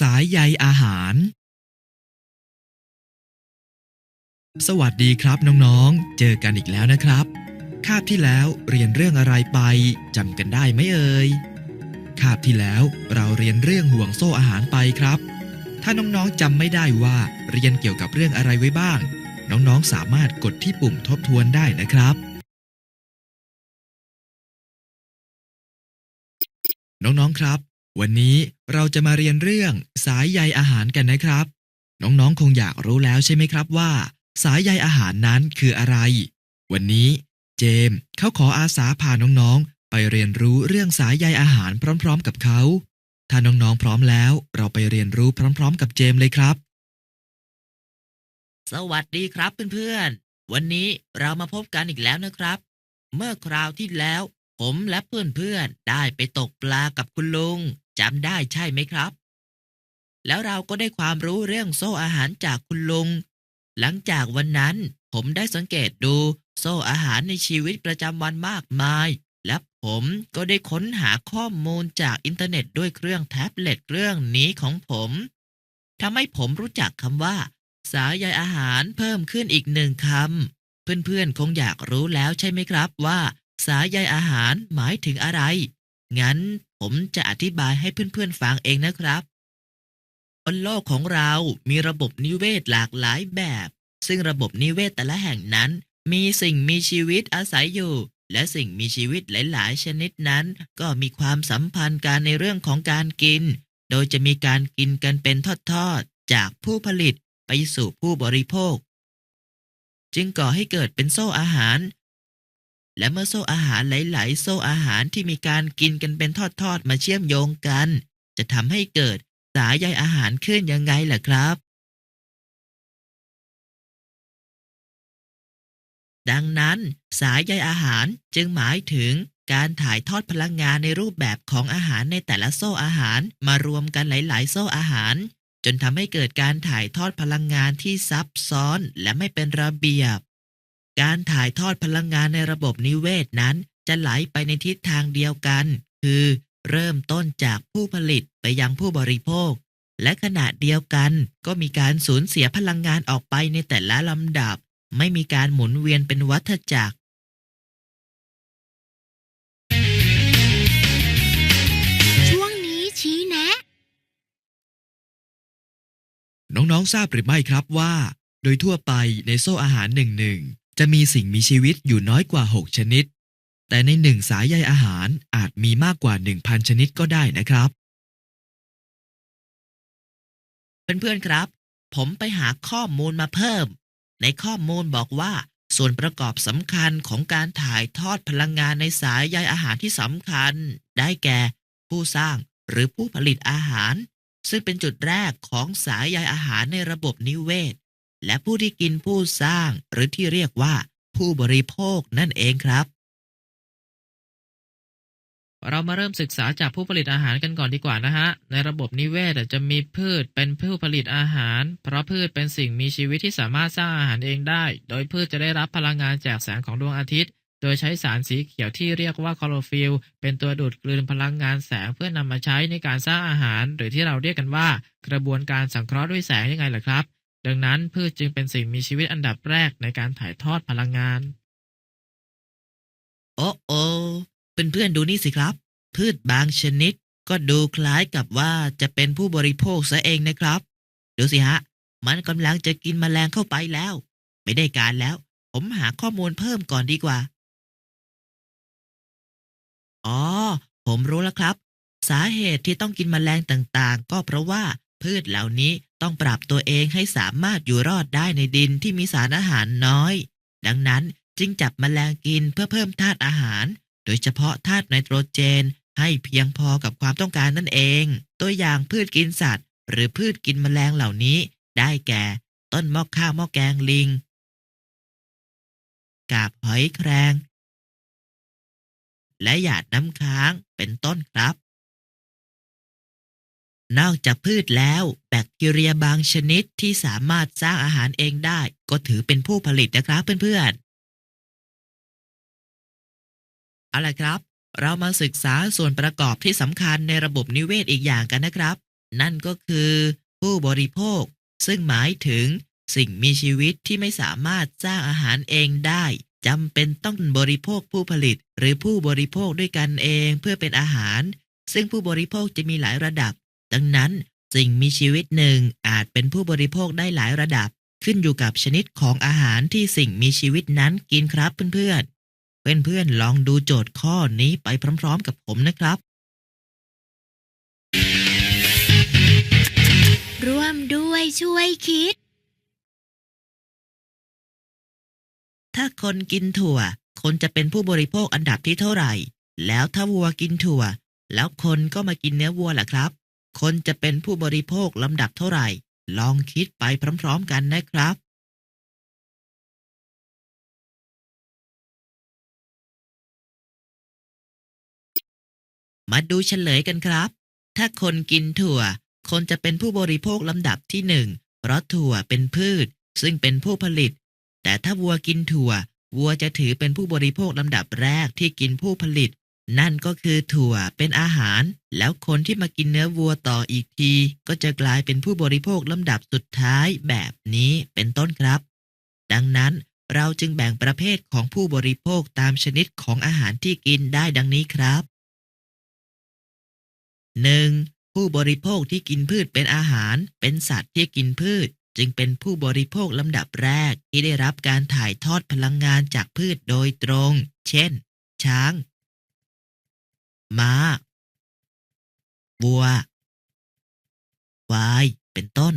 สายใยอาหาร สวัสดีครับน้องๆ เจอกันอีกแล้วนะครับ คาบที่แล้วเรียนเรื่องอะไรไปจำกันได้ไหมเอ่ย คาบที่แล้วเราเรียนเรื่องห่วงโซ่อาหารไปครับ ถ้าน้องๆจำไม่ได้ว่าเรียนเกี่ยวกับเรื่องอะไรไว้บ้าง น้องๆสามารถกดที่ปุ่มทบทวนได้นะครับน้องๆ ครับ วันนี้เราจะมาเรียนเรื่องสายใยอาหารกันนะครับ น้องๆ คงอยากรู้แล้วใช่ไหมครับว่า สายใยอาหารนั้นคืออะไร วันนี้เจมส์เขาขออาสาพาน้องๆ ไปเรียนรู้เรื่องสายใยอาหารพร้อม ๆ กับเขา ถ้าน้องๆ พร้อมแล้ว เราไปเรียนรู้พร้อม ๆ กับเจมส์เลยครับ สวัสดีครับเพื่อนๆ วันนี้เรามาพบกันอีกแล้วนะครับ เมื่อคราวที่แล้ว ผมและเพื่อนๆได้ไปตกปลากับคุณลุงจำได้ใช่ไหมครับ แล้วเราก็ได้ความรู้เรื่องโซ่อาหารจากคุณลุง หลังจากวันนั้นผมได้สังเกตดูโซ่อาหารในชีวิตประจำวันมากมาย และผมก็ได้ค้นหาข้อมูลจากอินเทอร์เน็ตด้วยเครื่องแท็บเล็ตเครื่องนี้ของผมทำให้ผมรู้จักคำว่า สายใยอาหารเพิ่มขึ้นอีกหนึ่งคำเพื่อนๆคงอยากรู้แล้วใช่ไหมครับว่า สายใยอาหารหมายถึงอะไร งั้นผมจะอธิบายให้เพื่อนๆฟังเองนะครับบนโลกของเรามีระบบนิเวศหลากหลายแบบ ซึ่งระบบนิเวศแต่ละแห่งนั้น มีสิ่งมีชีวิตอาศัยอยู่ และสิ่งมีชีวิตหลาย ๆ ชนิดนั้น ก็มีความสัมพันธ์กันในเรื่องของการกิน โดยจะมีการกินกันเป็นทอด ๆ จากผู้ผลิตไปสู่ผู้บริโภค จึงก่อให้เกิดเป็นโซ่อาหาร และเมื่อโซ่อาหารหลาย ๆ โซ่อาหารที่มีการกินกันเป็นทอด ๆ มาเชื่อมโยงกัน จะทำให้เกิดสายใยอาหารขึ้นยังไงล่ะครับ ดังนั้นสายใยอาหารจึงหมายถึงการถ่ายทอดพลังงานในรูปแบบของอาหารในแต่ละโซ่อาหารมารวมกันหลาย ๆ โซ่อาหาร จนทำให้เกิดการถ่ายทอดพลังงานที่ซับซ้อนและไม่เป็นระเบียบ การถ่ายทอดพลังงานในระบบนิเวศนั้น จะไหลไปในทิศทางเดียวกัน คือเริ่มต้นจากผู้ผลิตไปยังผู้บริโภค และขณะเดียวกันก็มีการสูญเสียพลังงานออกไปในแต่ละลำดับ ไม่มีการหมุนเวียนเป็นวัฏจักรช่วงนี้ชี้แนะน้องๆ ทราบหรือไม่ครับว่า โดยทั่วไปในโซ่อาหารหนึ่งหนึ่ง จะมีสิ่งมีชีวิตอยู่น้อยกว่า 6 ชนิด แต่ในหนึ่งสายใยอาหารอาจมีมากกว่า 1,000 ชนิดก็ได้นะครับ เพื่อนๆครับ ผมไปหาข้อมูลมาเพิ่ม ในข้อมูลบอกว่า ส่วนประกอบสำคัญของการถ่ายทอดพลังงานในสายใยอาหารที่สำคัญ ได้แก่ ผู้สร้างหรือผู้ผลิตอาหาร ซึ่งเป็นจุดแรกของสายใยอาหารในระบบนิเวศ และผู้ที่กินผู้สร้างหรือที่เรียกว่าผู้บริโภคนั่นเองครับ เรามาเริ่มศึกษาจากผู้ผลิตอาหารกันก่อนดีกว่านะฮะ ในระบบนิเวศจะมีพืชเป็นผู้ผลิตอาหาร เพราะพืชเป็นสิ่งมีชีวิตที่สามารถสร้างอาหารเองได้ โดยพืชจะได้รับพลังงานจากแสงของดวงอาทิตย์ โดยใช้สารสีเขียวที่เรียกว่าคลอโรฟิลล์เป็นตัวดูดกลืนพลังงานแสงเพื่อนำมาใช้ในการสร้างอาหาร หรือที่เราเรียกกันว่า กระบวนการสังเคราะห์ด้วยแสงยังไงล่ะครับ ดังนั้นพืชจึงเป็นสิ่งมีชีวิตอันดับแรกในการถ่ายทอดพลังงาน โอ้โอเพื่อนๆดูนี่สิครับ พืชบางชนิดก็ดูคล้ายกับว่าจะเป็นผู้บริโภคซะเองนะครับ ดูสิฮะ มันกำลังจะกินแมลงเข้าไปแล้ว ไม่ได้การแล้ว ผมหาข้อมูลเพิ่มก่อนดีกว่า อ๋อ ผมรู้แล้วครับ สาเหตุที่ต้องกินแมลงต่างๆ ก็เพราะว่าพืชเหล่านี้ ต้องปรับตัวเองให้สามารถอยู่รอดได้ในดินที่มีสารอาหารน้อย ดังนั้นจึงจับแมลงกินเพื่อเพิ่มธาตุอาหาร โดยเฉพาะธาตุไนโตรเจน ให้เพียงพอกับความต้องการนั่นเอง ตัวอย่างพืชกินสัตว์ หรือพืชกินแมลงเหล่านี้ ได้แก่ ต้นม้อข้าวม้อแกงลิง กาบหอยแครง และหยาดน้ำค้างเป็นต้นครับ นอกจากพืชแล้ว แบคทีเรียบางชนิดที่สามารถสร้างอาหารเองได้ ก็ถือเป็นผู้ผลิตนะครับเพื่อนๆเอาละครับ เรามาศึกษาส่วนประกอบที่สำคัญในระบบนิเวศอีกอย่างกันนะครับ นั่นก็คือ ผู้บริโภค ซึ่งหมายถึง สิ่งมีชีวิตที่ไม่สามารถสร้างอาหารเองได้จำเป็นต้องบริโภคผู้ผลิต หรือผู้บริโภคด้วยกันเองเพื่อเป็นอาหาร ซึ่งผู้บริโภคจะมีหลายระดับ ดังนั้นสิ่งมีชีวิตหนึ่งอาจเป็นผู้บริโภคได้หลายระดับ ขึ้นอยู่กับชนิดของอาหารที่สิ่งมีชีวิตนั้นกินครับเพื่อนๆ เพื่อนๆลองดูโจทย์ข้อนี้ไปพร้อมๆกับผมนะครับ ร่วมด้วยช่วยคิด ถ้าคนกินถั่ว คนจะเป็นผู้บริโภคอันดับที่เท่าไหร่ แล้วถ้าวัวกินถั่ว แล้วคนก็มากินเนื้อวัวล่ะครับ คนจะเป็นผู้บริโภคลำดับเท่าไหร่ ลองคิดไปพร้อมๆกันนะครับมาดูเฉลยกันครับ ถ้าคนกินถั่ว คนจะเป็นผู้บริโภคลำดับที่หนึ่ง เพราะถั่วเป็นพืช ซึ่งเป็นผู้ผลิต แต่ถ้าวัวกินถั่ว วัวจะถือเป็นผู้บริโภคลำดับแรกที่กินผู้ผลิต นั่นก็คือถั่วเป็นอาหาร แล้วคนที่มากินเนื้อวัวต่ออีกที ก็จะกลายเป็นผู้บริโภคลำดับสุดท้ายแบบนี้เป็นต้นครับ ดังนั้นเราจึงแบ่งประเภทของผู้บริโภคตามชนิดของอาหารที่กินได้ดังนี้ครับ 1. ผู้บริโภคที่กินพืชเป็นอาหาร เป็นสัตว์ที่กินพืช จึงเป็นผู้บริโภคลำดับแรกที่ได้รับการถ่ายทอดพลังงานจากพืชโดยตรง เช่น ช้าง ม้า วัววายเป็นต้น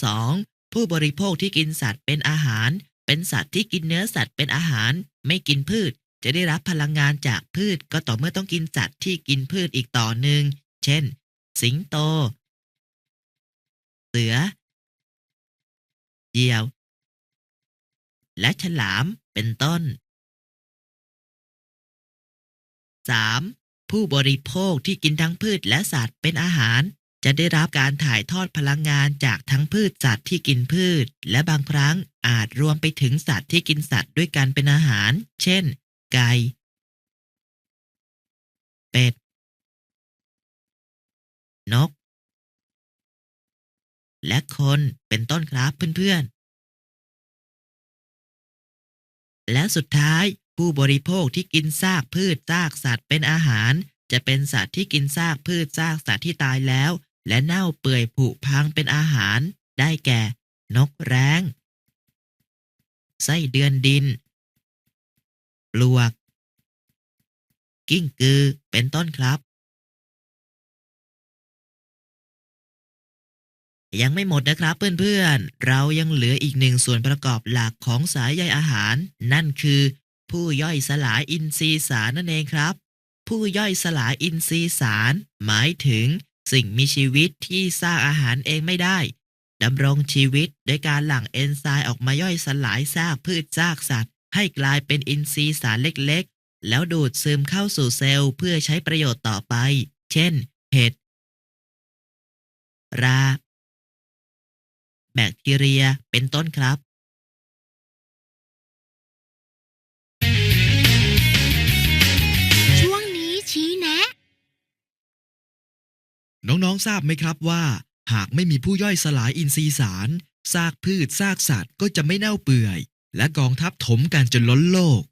2. ผู้บริโภคที่กินสัตว์เป็นอาหาร เป็นสัตว์ที่กินเนื้อสัตว์เป็นอาหาร ไม่กินพืช จะได้รับพลังงานจากพืชก็ต่อเมื่อต้องกินสัตว์ที่กินพืชอีกต่อหนึ่ง เช่น สิงโต เสือ เหยี่ยว และฉลามเป็นต้น 3. ผู้บริโภคที่กินทั้งพืชและสัตว์เป็นอาหาร จะได้รับการถ่ายทอดพลังงานจากทั้งพืชสัตว์ที่กินพืช และบางครั้งอาจรวมไปถึงสัตว์ที่กินสัตว์ด้วยกันเป็นอาหาร เช่น ไก่ เป็ด นก และคนเป็นต้นครับเพื่อนๆและสุดท้าย ผู้บริโภคที่กินซากพืชซากสัตว์เป็นอาหาร จะเป็นสัตว์ที่กินซากพืชซากสัตว์ที่ตายแล้ว และเน่าเปื่อยผุพังเป็นอาหาร ได้แก่ นกแร้ง ไส้เดือนดิน ปลวก กิ้งกือ เป็นต้นครับ ยังไม่หมดนะครับเพื่อนๆ เรายังเหลืออีกหนึ่งส่วนประกอบหลักของสายใยอาหาร นั่นคือ ผู้ย่อยสลายอินทรีย์สารนั่นเองครับ ผู้ย่อยสลายอินทรีย์สาร หมายถึง สิ่งมีชีวิตที่สร้างอาหารเองไม่ได้ดำรงชีวิตโดยการหลั่งเอนไซม์ออกมาย่อยสลายซากพืชซากสัตว์ ให้กลายเป็นอินทรีย์สารเล็กๆ แล้วดูดซึมเข้าสู่เซลล์เพื่อใช้ประโยชน์ต่อไป เช่น เห็ด รา แบคทีเรีย เป็นต้นครับ น้องๆทราบไหมครับว่า หากไม่มีผู้ย่อยสลายอินทรีย์สารซากพืชซากสัตว์ก็จะไม่เน่าเปื่อย และกองทัพถมกันจนล้นโลก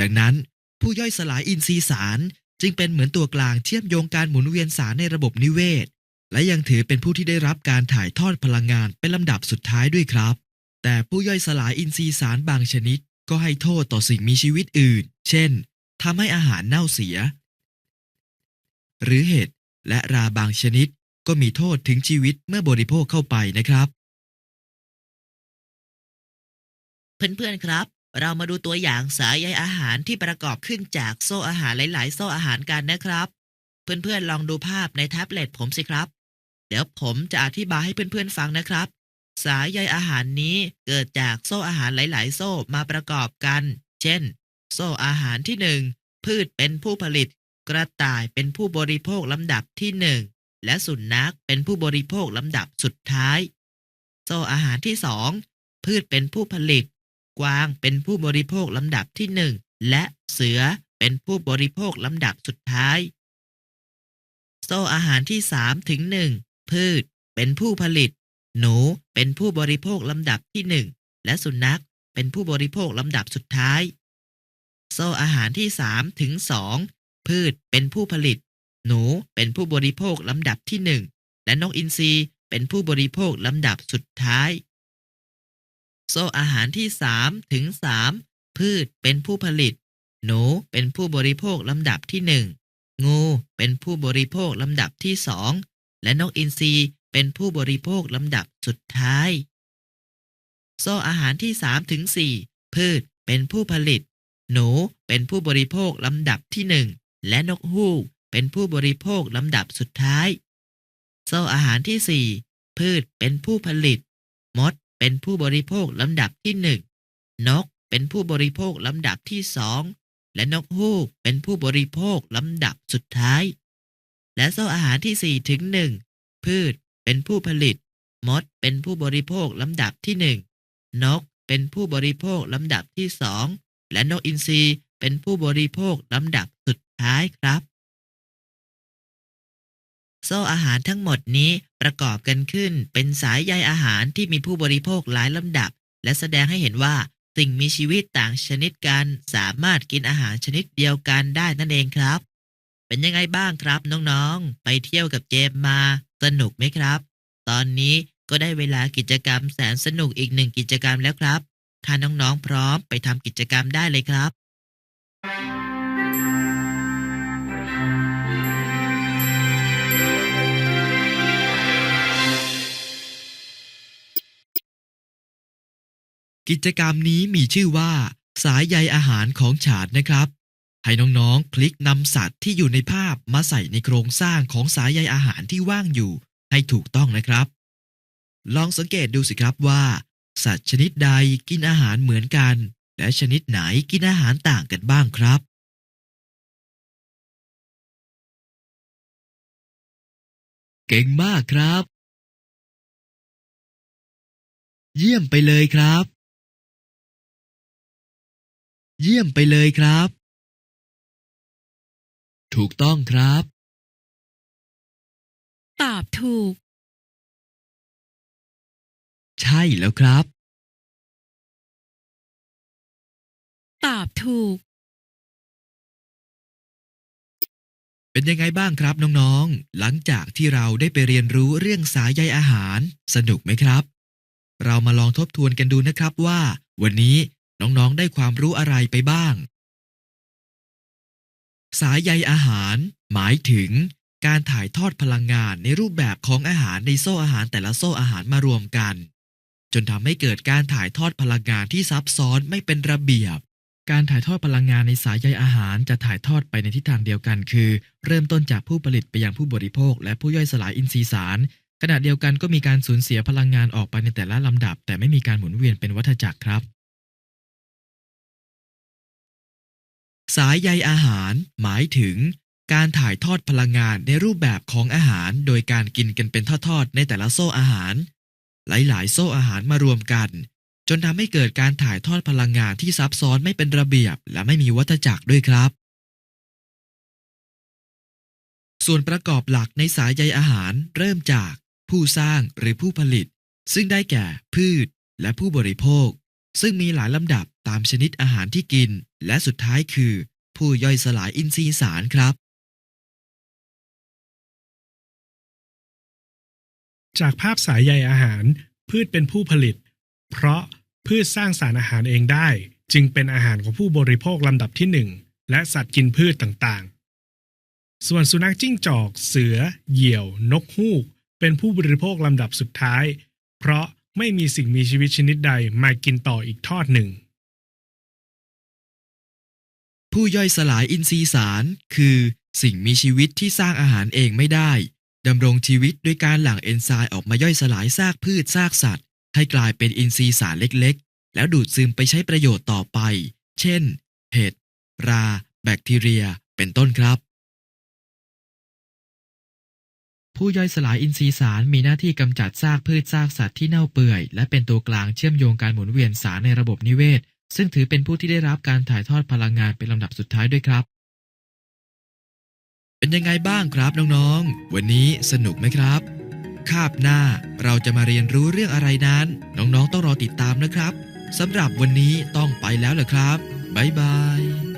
ดังนั้นผู้ย่อยสลายอินทรีย์สารจึงเป็นเหมือนตัวกลางเชื่อมโยงการหมุนเวียนสารในระบบนิเวศ และยังถือเป็นผู้ที่ได้รับการถ่ายทอดพลังงานเป็นลำดับสุดท้ายด้วยครับ แต่ผู้ย่อยสลายอินทรีย์สารบางชนิด ก็ให้โทษต่อสิ่งมีชีวิตอื่น เช่นทำให้อาหารเน่าเสีย หรือเห็ด และราบางชนิดก็มีโทษถึงชีวิตเมื่อบริโภคเข้าไปนะครับ เพื่อนๆครับ เรามาดูตัวอย่างสายใยอาหารที่ประกอบขึ้นจากโซ่อาหารหลาย ๆ โซ่อาหารกันนะครับ เพื่อนๆลองดูภาพในแท็บเล็ตผมสิครับ เดี๋ยวผมจะอธิบายให้เพื่อนๆฟังนะครับ สายใยอาหารนี้เกิดจากโซ่อาหารหลาย ๆ โซ่มาประกอบกัน เช่น โซ่อาหารที่หนึ่งพืชเป็นผู้ผลิต กระต่ายเป็นผู้บริโภคลำดับที่หนึ่งและสุนัขเป็นผู้บริโภคลำดับสุดท้าย โซอาหารที่สองพืชเป็นผู้ผลิต กวางเป็นผู้บริโภคลำดับที่หนึ่งและเสือเป็นผู้บริโภคลำดับสุดท้าย โซอาหารที่สามถึงหนึ่งพืชเป็นผู้ผลิต หนูเป็นผู้บริโภคลำดับที่หนึ่งและสุนัขเป็นผู้บริโภคลำดับสุดท้าย โซอาหารที่สามถึงสอง พืชเป็นผู้ผลิต หนูเป็นผู้บริโภคลำดับที่หนึ่งและนกอินทรีเป็นผู้บริโภคลำดับสุดท้าย โซ่อาหารที่สามถึงสามพืชเป็นผู้ผลิต หนูเป็นผู้บริโภคลำดับที่หนึ่งงูเป็นผู้บริโภคลำดับที่สองและนกอินทรีเป็นผู้บริโภคลำดับสุดท้าย โซ่อาหารที่สามถึงสี่พืชเป็นผู้ผลิต หนูเป็นผู้บริโภคลำดับที่หนึ่ง และนกฮูกเป็นผู้บริโภคลำดับสุดท้าย โซ่อาหารที่สี่พืชเป็นผู้ผลิต มดเป็นผู้บริโภคลำดับที่หนึ่งนกเป็นผู้บริโภคลำดับที่สองและนกฮูกเป็นผู้บริโภคลำดับสุดท้าย และโซ่อาหารที่สี่ถึงหนึ่งพืชเป็นผู้ผลิต มดเป็นผู้บริโภคลำดับที่หนึ่งนกเป็นผู้บริโภคลำดับที่สองและนกอินทรีเป็นผู้บริโภคลำดับสุด ท้ายครับ โซ่อาหารทั้งหมดนี้ประกอบกันขึ้นเป็นสายใยอาหารที่มีผู้บริโภคหลายลำดับ และแสดงให้เห็นว่าสิ่งมีชีวิตต่างชนิดกันสามารถกินอาหารชนิดเดียวกันได้นั่นเองครับ เป็นยังไงบ้างครับน้องๆ ไปเที่ยวกับเจมมาสนุกไหมครับ ตอนนี้ก็ได้เวลากิจกรรมแสนสนุกอีกหนึ่งกิจกรรมแล้วครับ ถ้าน้องๆพร้อมไปทำกิจกรรมได้เลยครับ กิจกรรมนี้มีชื่อว่า สายใยอาหารของฉาดนะครับ ให้น้องๆ คลิกนำสัตว์ที่อยู่ในภาพมาใส่ในโครงสร้างของสายใยอาหารที่ว่างอยู่ ให้ถูกต้องนะครับ ลองสังเกตดูสิครับว่า สัตว์ชนิดใดกินอาหารเหมือนกัน และชนิดไหนกินอาหารต่างกันบ้างครับเก่งมากครับ เยี่ยมไปเลยครับ เยี่ยมไปเลยครับ ถูกต้องครับ ตอบถูก ใช่แล้วครับ ตอบถูก เป็นยังไงบ้างครับน้องๆ หลังจากที่เราได้ไปเรียนรู้เรื่องสายใยอาหาร สนุกไหมครับ เรามาลองทบทวนกันดูนะครับว่า วันนี้ น้องๆ ได้ความรู้อะไรไปบ้าง สายใยอาหาร หมายถึง การถ่ายทอดพลังงานในรูปแบบของอาหารในโซ่อาหารแต่ละโซ่อาหารมารวมกัน จนทำให้เกิดการถ่ายทอดพลังงานที่ซับซ้อนไม่เป็นระเบียบ การถ่ายทอดพลังงานในสายใยอาหารจะถ่ายทอดไปในทิศทางเดียวกัน คือ เริ่มต้นจากผู้ผลิตไปยังผู้บริโภค และผู้ย่อยสลายอินทรีย์สารขณะเดียวกันก็มีการสูญเสียพลังงานออกไปในแต่ละลำดับ แต่ไม่มีการหมุนเวียนเป็นวัฏจักรครับ สายใยอาหาร หมายถึง การถ่ายทอดพลังงานในรูปแบบของอาหาร โดยการกินกันเป็นทอดๆในแต่ละโซ่อาหาร หลายๆ โซ่อาหารมารวมกัน จนทำให้เกิดการถ่ายทอดพลังงานที่ซับซ้อนไม่เป็นระเบียบ และไม่มีวัฏจักรด้วยครับ ส่วนประกอบหลักในสายใยอาหารเริ่มจาก ผู้สร้างหรือผู้ผลิต ซึ่งได้แก่พืชและผู้บริโภค ซึ่งมีหลายลำดับตามชนิดอาหารที่กิน และสุดท้ายคือ ผู้ย่อยสลายอินทรีย์สารครับ จากภาพสายใยอาหาร พืชเป็นผู้ผลิต เพราะพืชสร้างสารอาหารเองได้ จึงเป็นอาหารของผู้บริโภคลำดับที่หนึ่งและสัตว์กินพืชต่างๆ ส่วนสุนัขจิ้งจอก เสือ เหยี่ยว นกฮูก เป็นผู้บริโภคลำดับสุดท้าย เพราะ ไม่มีสิ่งมีชีวิตชนิดใดมากินต่ออีกทอดหนึ่ง ผู้ย่อยสลายอินทรีย์สาร คือสิ่งมีชีวิตที่สร้างอาหารเองไม่ได้ดำรงชีวิตด้วยการหลั่งเอนไซม์ออกมาย่อยสลายซากพืชซากสัตว์ ให้กลายเป็นอินทรีย์สารเล็กๆ แล้วดูดซึมไปใช้ประโยชน์ต่อไป เช่น เห็ด รา แบคทีเรีย เป็นต้นครับ ผู้ย่อยสลายอินทรีย์สารมีหน้าที่กำจัดซากพืชซากสัตว์ที่เน่าเปื่อย และเป็นตัวกลางเชื่อมโยงการหมุนเวียนสารในระบบนิเวศ ซึ่งถือเป็นผู้ที่ได้รับการถ่ายทอดพลังงานเป็นลำดับสุดท้ายด้วยครับ เป็นยังไงบ้างครับน้องๆ วันนี้สนุกไหมครับ คาบหน้าเราจะมาเรียนรู้เรื่องอะไรนั้น น้องๆ ต้องรอติดตามนะครับสำหรับวันนี้ต้องไปแล้วเหรอครับบ๊ายบาย